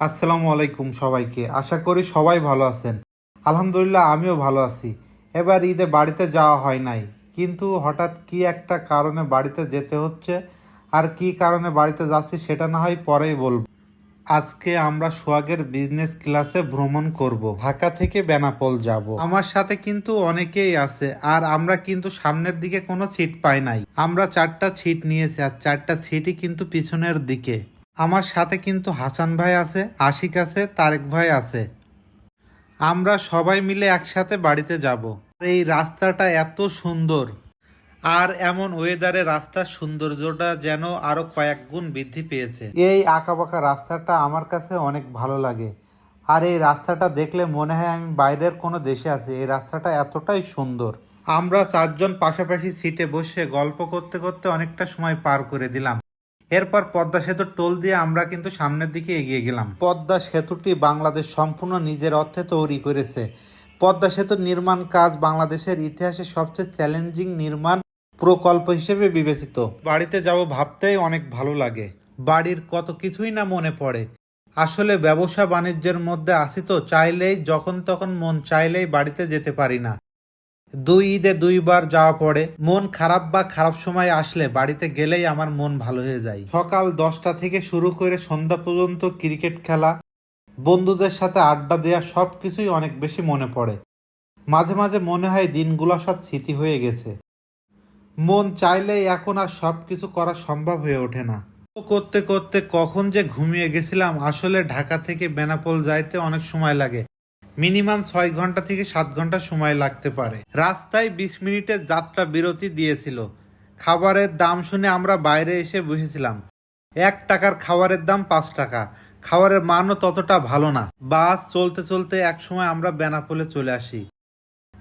আসসালামু আলাইকুম সবাইকে। আশা করি সবাই ভালো আছেন। আলহামদুলিল্লাহ, আমিও ভালো আছি। এবার ঈদে বাড়িতে যাওয়া হয় নাই। কিন্তু হঠাৎ কি একটা কারণে বাড়িতে যেতে হচ্ছে? আর কি কারণে বাড়িতে যাচ্ছি সেটা না হয় পরেই বলব। আজকে আমরা সোহাগের বিজনেস ক্লাসে ভ্রমণ করব। ঢাকা থেকে বেনাপোল যাব। আমার সাথে কিন্তু অনেকেই আছে, আর আমরা কিন্তু সামনের দিকে কোনো সিট পাই নাই। আমরা চারটা সিট নিয়েছি, আর চারটা সিটই কিন্তু পিছনের দিকে। আমার সাথে কিন্তু হাসান ভাই আছে, আশিক আছে, তারেক ভাই আছে। আমরা সবাই মিলে একসাথে বাড়িতে যাব। এই রাস্তাটা এত সুন্দর। আর এমন ওয়েদারে রাস্তার সৌন্দর্যটা যেন আরও কয়েক গুণ বৃদ্ধি পেয়েছে। এই আঁকাবাঁকা রাস্তাটা আমার কাছে অনেক ভালো লাগে। আর এই রাস্তাটা দেখলে মনে হয় আমি বাইরের কোনো দেশে আছি। এই রাস্তাটা এতটাই সুন্দর। আমরা চারজন পাশাপাশি সিটে বসে গল্প করতে করতে অনেকটা সময় পার করে দিলাম। এরপর পদ্মা সেতুর টোল দিয়ে আমরা কিন্তু সামনের দিকে এগিয়ে গেলাম। পদ্মা সেতুটি বাংলাদেশ সম্পূর্ণ নিজের অর্থে তৈরি করেছে। পদ্মা সেতুর নির্মাণ কাজ বাংলাদেশের ইতিহাসে সবচেয়ে চ্যালেঞ্জিং নির্মাণ প্রকল্প হিসেবে বিবেচিত। বাড়িতে যাব ভাবতেই অনেক ভালো লাগে। বাড়ির কত কিছুই না মনে পড়ে। আসলে ব্যবসা বাণিজ্যের মধ্যে আসি তো, চাইলেই, যখন তখন মন চাইলেই বাড়িতে যেতে পারি না। দুই ঈদে দুইবার যাওয়া পড়ে। মন খারাপ বা খারাপ সময় আসলে বাড়িতে গেলেই আমার মন ভালো হয়ে যায়। সকাল দশটা থেকে শুরু করে সন্ধ্যা পর্যন্ত ক্রিকেট খেলা, বন্ধুদের সাথে আড্ডা দেওয়া সব কিছুই অনেক বেশি মনে পড়ে। মাঝে মাঝে মনে হয় দিনগুলো সব স্মৃতি হয়ে গেছে। মন চাইলেই এখন আর সব কিছু করা সম্ভব হয়ে ওঠে না। করতে করতে কখন যে ঘুমিয়ে গেছিলাম, আসলে ঢাকা থেকে বেনাপোল যাইতে অনেক সময় লাগে। মিনিমাম ছয় ঘণ্টা থেকে সাত ঘণ্টা সময় লাগতে পারে। রাস্তায় বিশ মিনিটের যাত্রা বিরতি দিয়েছিল। খাবারের দাম শুনে আমরা বাইরে এসে বসেছিলাম। এক টাকার খাবারের দাম পাঁচ টাকা। খাবারের মানও ততটা ভালো না। বাস চলতে চলতে এক সময় আমরা বেনাপোলে চলে আসি।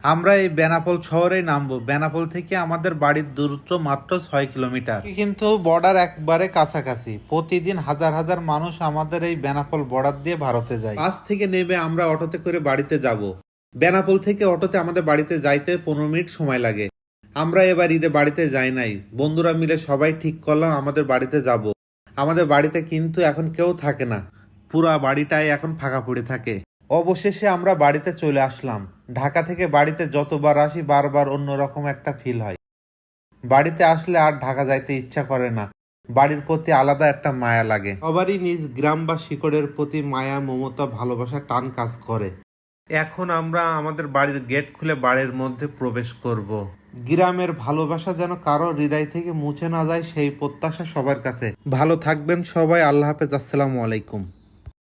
আমরা এই বেনাপোল শহরেই নামবো। বেনাপোল থেকে আমাদের বাড়ির দূরত্ব মাত্র ছয় কিলোমিটার। কিন্তু বর্ডার একবারে কাছাকাছি। প্রতিদিন হাজার হাজার মানুষ আমাদের এই বেনাপোল বর্ডার দিয়ে ভারতে যায়। আজ থেকে নেমে আমরা অটোতে করে বাড়িতে যাব। বেনাপোল থেকে অটোতে আমাদের বাড়িতে যাইতে পনেরো মিনিট সময় লাগে। আমরা এবার ঈদে বাড়িতে যাই নাই। বন্ধুরা মিলে সবাই ঠিক করলাম আমাদের বাড়িতে যাব। আমাদের বাড়িতে কিন্তু এখন কেউ থাকে না। পুরা বাড়িটাই এখন ফাঁকা পড়ে থাকে। অবশেষে আমরা বাড়িতে চলে আসলাম। ঢাকা থেকে বাড়িতে যতবার আসি, বারবার অন্যরকম একটা ফিল হয়। বাড়িতে আসলে আর ঢাকা যাইতে ইচ্ছা করে না। বাড়ির প্রতি আলাদা একটা মায়া লাগে। সবারই নিজ গ্রাম বা শিকড়ের প্রতি মায়া, মমতা, ভালোবাসা টান কাজ করে। এখন আমরা আমাদের বাড়ির গেট খুলে বাড়ির মধ্যে প্রবেশ করব। গ্রামের ভালোবাসা যেন কারও হৃদয় থেকে মুছে না যায়, সেই প্রত্যাশা সবার কাছে। ভালো থাকবেন সবাই। আল্লাহ হাফেজ। আসসালামু আলাইকুম।